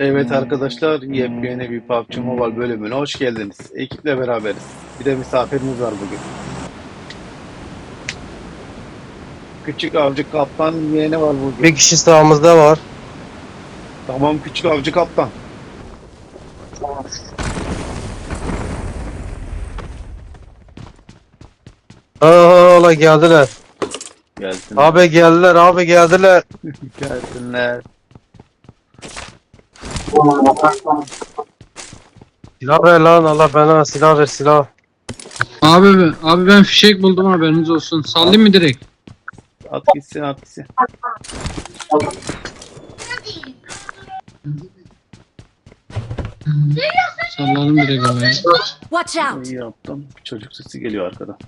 Evet arkadaşlar, yepyeni bir PUBG Mobile bölümüne hoş geldiniz. Ekiple beraberiz. Bir de misafirimiz var bugün. Küçük avcı kaptan yeğeni var bugün. Bir kişi sağımızda var. Tamam küçük avcı kaptan. Aa, geldiler. Gelsin. Abi geldiler, abi geldiler. Gelsinler. Silah ver lan Allah bana silah ver silah. Abi abi ben fişek buldum haberiniz olsun. Sallayayım mı direkt? At gitsin at gitsin. Salladım direkt abi. Watch out! İyi yaptım. Çocuk sesi geliyor arkadan.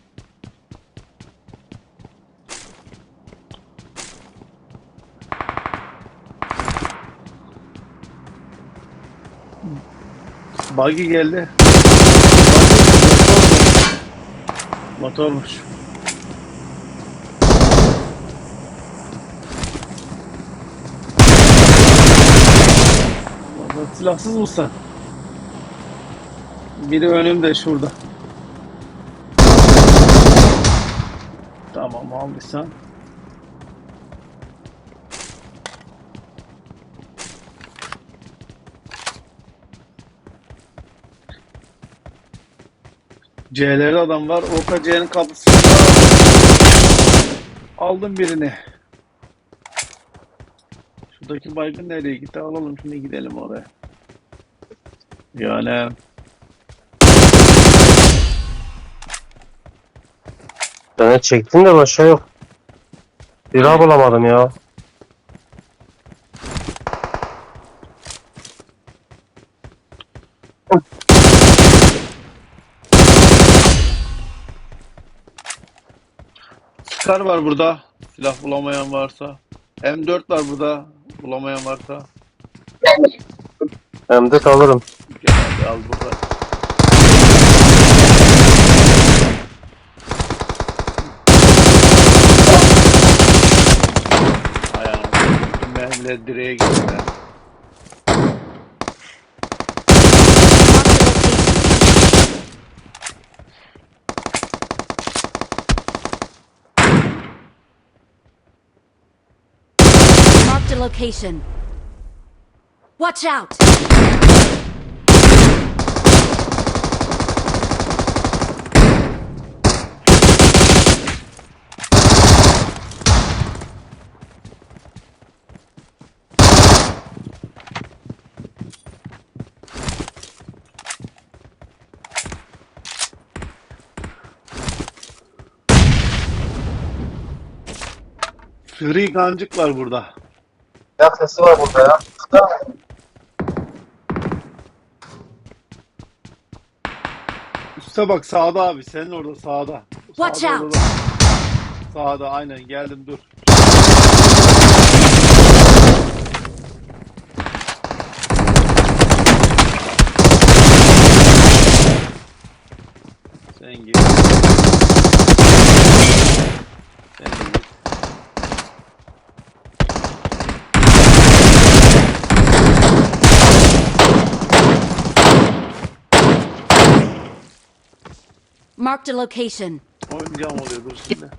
Buggy geldi. Motormuş. Valla Silahsız mısın? Biri önümde şurada. Tamam aldıysan. C'lerde adam var. OKC'nin kapısı. Aldım birini. Şuradaki baygın nereye gitti? Alalım şimdi gidelim oraya. Yani Beni çektin de başka yok. Silah bulamadım ya. Scar var burada. Silah bulamayan varsa. M4 var burada. Bulamayan varsa. Hem de alırım. Gel hadi al burada. Ayağım. Mermiler direğe gitti. A location. Watch out! Free gancık var burada. Ya sesi var burada ya. Üste bak sağda abi. Senin orada sağda. Watch Sağda, out. orada. Sağda aynen geldim dur. Sen git. Sen de git. Marked a location. Oynayacağım oluyor dur şimdi.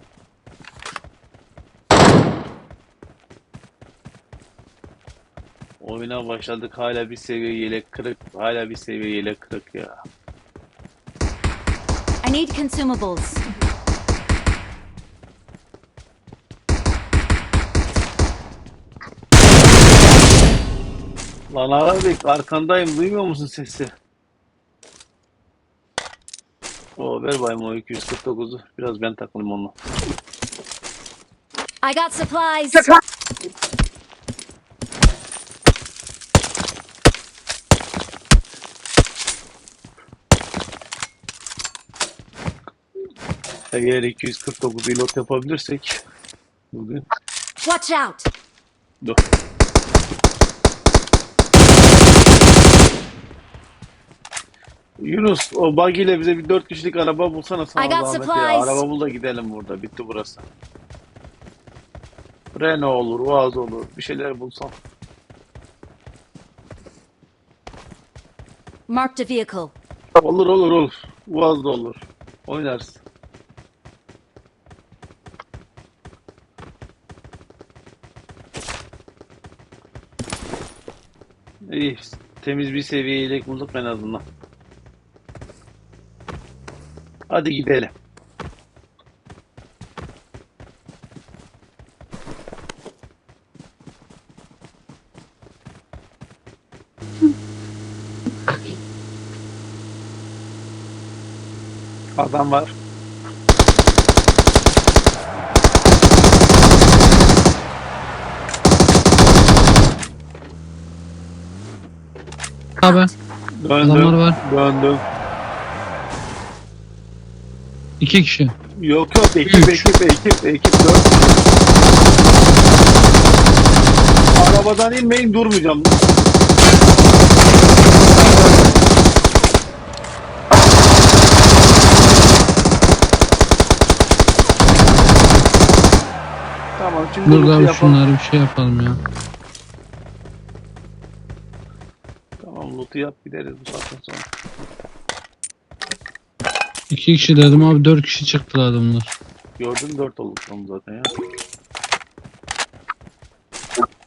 Oyuna başladık hala bir seviye yelek kırık. Hala bir seviye yelek kırık ya. I need consumables. Lan Arabik arkandayım duymuyor musun sesi? O ver bayım o 249'u. Biraz ben takılayım onunla. I got supplies. Eğer 249 ilot yapabilirsek bugün Watch out! dur. Yunus o buggy ile bize bir 4 kişilik araba bulsana sana I got zahmet ya. supplies. Araba bul da gidelim burada. Bitti burası. Renault olur, Vaz olur. Bir şeyler bulsam. Marked a vehicle. Olur olur olur. Uaz da olur. Oynarız. İyi. Temiz bir seviye yelek bulduk en azından. Hadi gidelim. Adam var. Abi Döndüm. Adamlar var. Döndüm. İki kişi. Yok yok ekip Üç. ekip ekip ekip dört. Arabadan inmeyin durmayacağım. Tamam şimdi Dur loot'u abi yapalım. şunları bir şey yapalım ya. Tamam loot'u yap gideriz bu saatten sonra. İki kişi dedim abi dört kişi çıktılar adamlar. Gördün dört olduk tam zaten ya.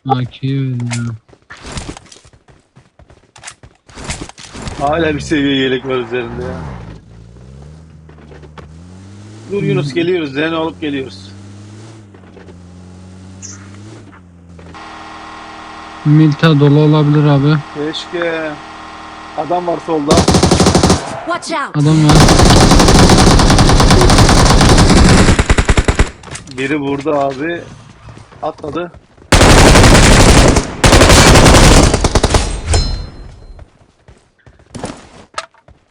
Ya. Hala bir seviye yelek var üzerinde ya. Dur Yunus geliyoruz. Zene alıp geliyoruz. Milta dolu olabilir abi. Keşke. Adam var solda. Watch out! Adam var. Biri burada abi. Atladı.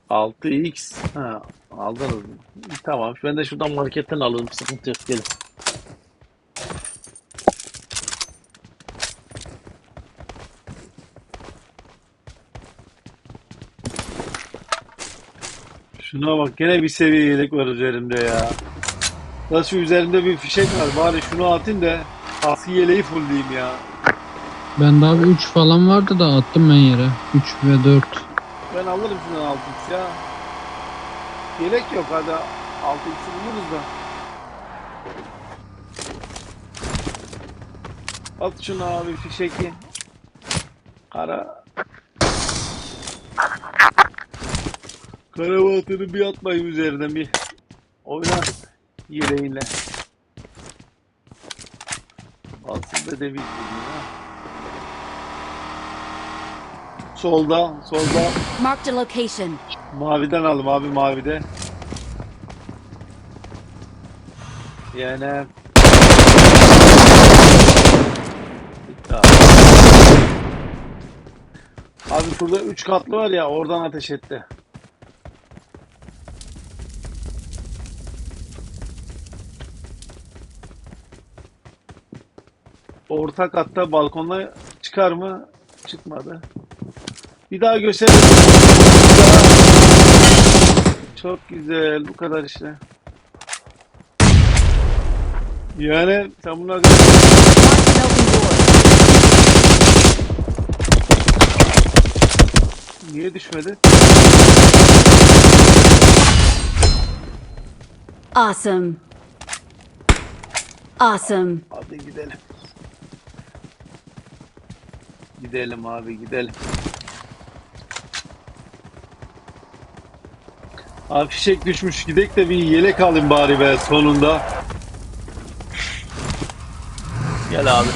Altı x Ha, aldınız? Tamam. Ben de şuradan marketten alırım. Sıkıntı yok. Gelin. Şuna bak. Gene bir seviye yelek var üzerimde ya. Nasıl üzerimde bir fişek var. Bari şunu atayım da kaskı yeleği fullleyeyim ya. Bende abi 3 falan vardı da attım ben yere. 3 ve 4. Ben alırım şundan 6x ya. Yelek yok hadi 6x'i buluruz da. At şunu abi fişeki. Kara. Karavatını bir atmayayım üzerinden bir. Oyna yeleğinle. Aslında demiş ya. Solda, solda. Marked a location. Maviden alım abi mavide. Yani. Abi şurada 3 katlı var ya oradan ateş etti. Orta katta balkonda çıkar mı? Çıkmadı. Bir daha gösterelim. Çok güzel. Bu kadar işte. Yani sen bunlar niye düşmedi? Awesome. Awesome. Hadi gidelim. Gidelim abi gidelim. Abi fişek düşmüş gidek de bir yelek alayım bari be sonunda. Gel abi.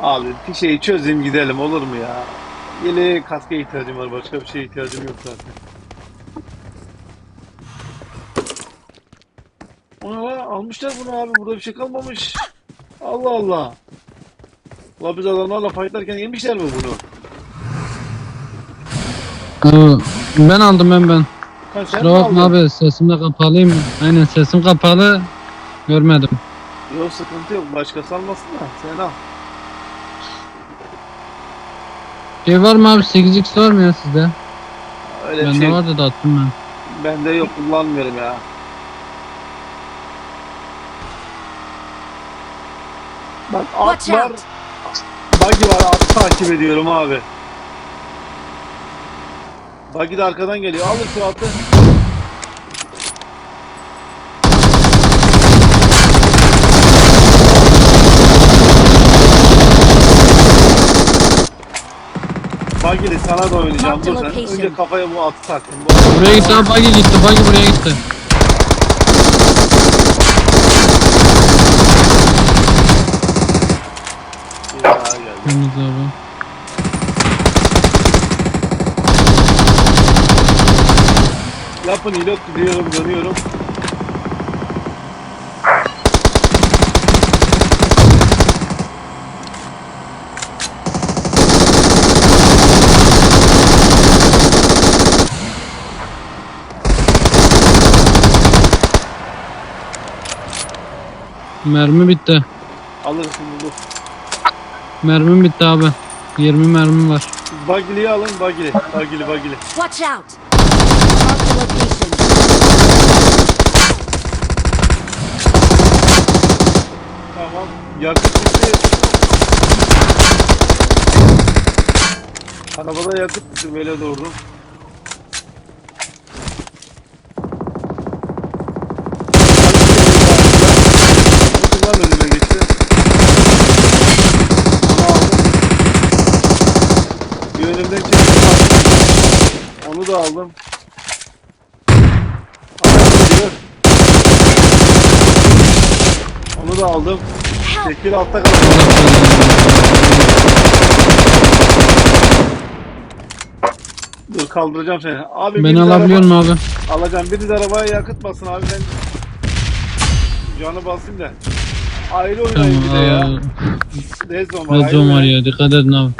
Abi fişeği çözeyim gidelim olur mu ya? Yeleğe kaska ihtiyacım var başka bir şeye ihtiyacım yok zaten. Almışlar bunu abi burada bir şey kalmamış. Allah Allah. La biz adamlarla fightlarken yemişler mi bunu? Ee, ben aldım ben ben. Ha, sen Kusura mi bakma aldın? abi sesim de kapalıyım. Aynen sesim kapalı. Görmedim. Yok sıkıntı yok. Başkası almasın da sen al. Şey var mı abi 8x var mı ya sizde? Öyle bir Bende şey vardı da attım ben. bende yok kullanmıyorum ya. Bak at Watch var. out! Buggy var atı takip ediyorum abi. Buggy de arkadan geliyor. Alın şu atı. Buggy'li sana da oynayacağım. Dur sen. Önce kafaya bu atı taktım. Bu Buraya gitti abi buggy gitti buggy buraya gitti. Bir Temiz abi. Yapın ilot gidiyorum dönüyorum. Mermi bitti. Alırsın bunu. Mermim bitti abi. 20 mermim var. Bagili'yi alın bagili. Bagili bagili. Watch out! Mark the location. Tamam. Yakıt bitti. Arabada yakıt bitti böyle doğru. Da aldım. Onu da aldım. Tekil altta kaldı. Dur kaldıracağım seni. Abi Beni alabiliyor araba- mu abi? Alacağım. Biriniz arabaya yakıt basın abi ben canı basayım da. Ayrı oynayın bir de ya. Tamam. Rezon var. Zone var ya dikkat edin abi.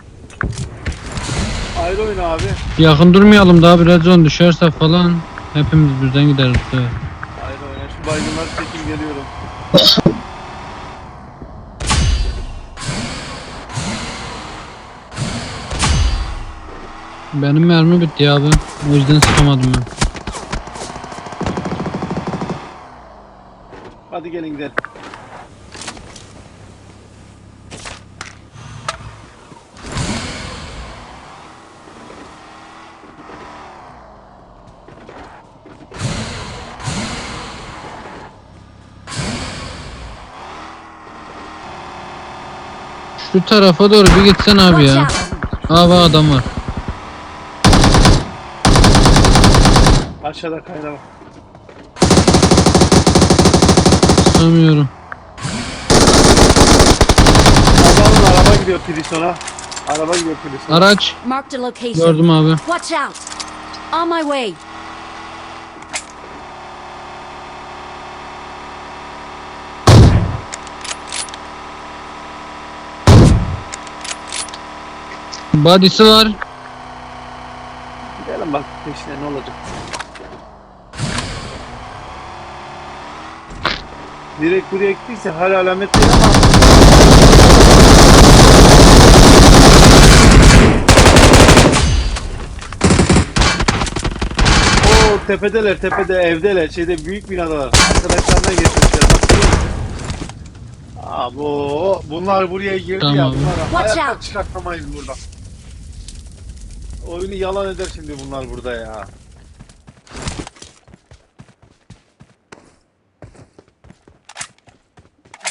Ayrı oyna abi. Yakın durmayalım da abi red zone düşerse falan hepimiz birden gideriz. Evet. Ayrı oyna. Şu baygınları çekim geliyorum. Benim mermi bitti ya abi. O yüzden sıkamadım ben. Hadi gelin gidelim. Şu tarafa doğru bir gitsen abi ya. out! Abi adam var. Aşağıda kaynama. Tutamıyorum. Adamın araba gidiyor Prison'a. Araba gidiyor Prison'a. Araç Marked a location. gördüm abi. Watch out! On my way. Body'si var. Gelin bak peşine ne olacak. Direkt buraya gittiyse hala alamet değil ama Oo tepedeler tepede evdeler şeyde büyük binadalar. Arkadaşlarına geçmişler. Bak bu bunlar buraya girdi ya Tamam. bunları Watch hayatta out. çıkartamayız buradan. Oyunu yalan eder şimdi bunlar burada ya.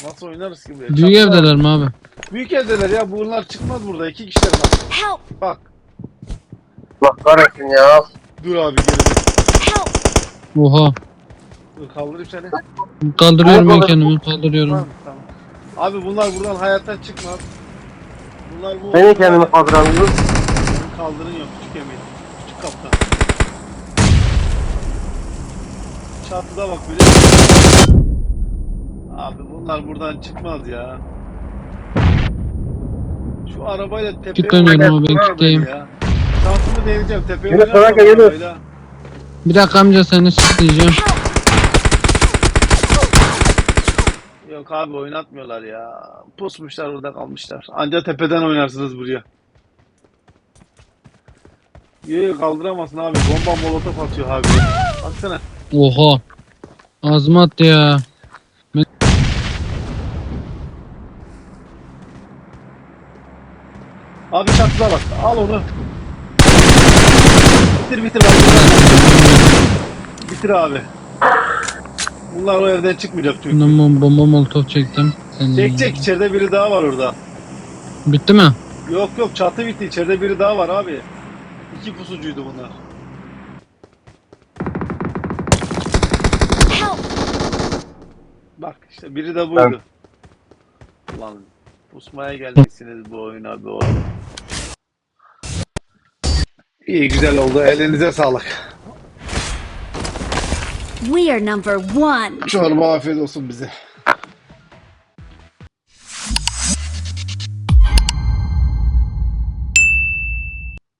Nasıl oynarız ki buraya? Büyük Çatıda- evdeler mi abi? Büyük evdeler ya bunlar çıkmaz burada iki kişiler var. Help! Bak Allah kahretsin ya. dur abi gelin. Help! Oha. Dur kaldırayım seni. Kaldırıyorum ben kendimi kaldırıyorum. Tamam, tamam. Abi bunlar buradan hayattan çıkmaz. Bunlar bu Beni kendimi kaldıramıyorum. Kaldırın yok küçük emin. Küçük kaptan. Çatıda bak bile. Abi bunlar buradan çıkmaz ya. Şu arabayla tepeye oynayacağım abi, ben ya. Şansımı deneyeceğim tepeye Yunus, sana geliyor. arabayla. Bir dakika amca seni sisleyeceğim. Yok abi oynatmıyorlar ya. Pusmuşlar orada kalmışlar. Anca tepeden oynarsınız buraya. Yok kaldıramazsın abi. Bomba molotof atıyor abi. Baksana. Oha. Ağzıma attı ya. Abi çatıda bak. Al onu. Bitir bitir. Bak. Bitir abi. Bunlar o evden çıkmayacak çünkü. Bundan bom- bomba molotof çektim. Sen- Çek çek içeride biri daha var orada. Bitti mi? Yok yok çatı bitti içeride biri daha var abi. İki pusucuydu bunlar. Bak işte biri de buydu. Ulan pusmaya gelmişsiniz bu oyuna bu oyuna. İyi güzel oldu. Elinize sağlık. We are number one. Çorba afiyet olsun bize.